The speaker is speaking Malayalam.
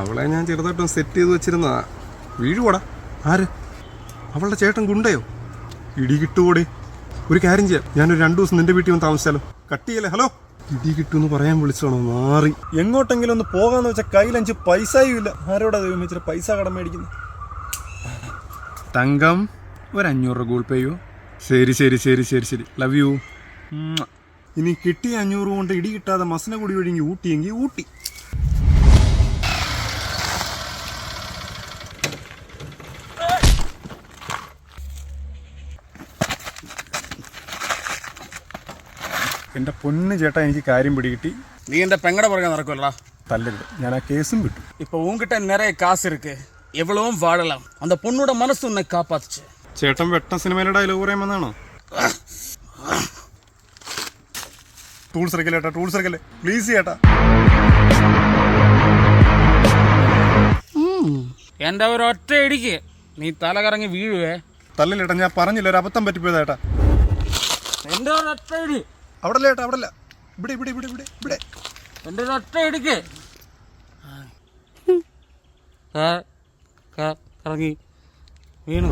അവളെ ഞാൻ ചെറുതായിട്ടും സെറ്റ് ചെയ്ത് വെച്ചിരുന്നതാ. വീഴുവോടാ? ആര്? അവളുടെ ചേട്ടൻ ഗുണ്ടയോ? ഇടി കിട്ടുവോടെ? ഒരു കാര്യം ചെയ്യാം. ഞാനൊരു രണ്ടു ദിവസം നിന്റെ വീട്ടിൽ വന്ന് താമസിച്ചാലോ? കട്ടിയല്ലേ ഹലോ? ഇടി കിട്ടുമെന്ന് പറയാൻ വിളിച്ചോണോ മാറി. എങ്ങോട്ടെങ്കിലും ഒന്ന് പോകാന്ന് വെച്ചാൽ കയ്യിലഞ്ച് പൈസയും ഇല്ല. ആരോടാ ദൈവം ഇച്ചിരി പൈസ കടം മേടിക്കുന്നത് തങ്കം ഒരു അഞ്ഞൂറ് രൂപ ഗൂഗിൾ പേ ചെയ്യൂ. ശരി ശരി ശരി ശരി ശരി. ലവ് യു ഇനി കിട്ടിയ അഞ്ഞൂറ് കൊണ്ട് ഇടി കിട്ടാതെ മസന കൂടി ഒഴുകി ഊട്ടിയെങ്കിൽ ഊട്ടി. എന്റെ പൊന്ന് ചേട്ടാ എനിക്ക് കാര്യം പിടികിട്ടി நீ இந்த பெங்கட பிறகு நடக்கும்லடா തല്ലരുത് ഞാൻ ആ കേസും വിട്ടു இப்போ உன்கிட்ட நிறைய காசு இருக்கு எவ்வளவும் வாழலாம் அந்த பொண்ணோட மனசு உன்னை காப்பாத்துச்சு ചേട്ടൻ വെട്ട സിനിമയിലെ ഡയലോഗ് പറയാൻ വന്നാണോ ടൂൾസ് ഇറക്കല്ലേ ചേട്ടാ ടൂൾസ് ഇറക്കല്ലേ പ്ലീസ് ചേട്ടാ എന്റെ ഒരു ഒറ്റ ഇടിക്ക് നീ തല കറങ്ങി വീഴുവേ തല്ലല്ലേട്ടാ ഞാൻ പറഞ്ഞില്ല ഒരു അബദ്ധം പറ്റിപ്പോയതാ ചേട്ടാ എന്റെ ഒരു ഒറ്റ ഇടി അവിടെ അല്ല ചേട്ടാ അവിടെ അല്ല ഇവിടെ ഇവിടെ ഇവിടെ ഇവിടെ ഇവിടെ. എന്റെ ഒരു ഒറ്റ ഇടിക്ക്. ക- ക- കറങ്ങി. വീണു.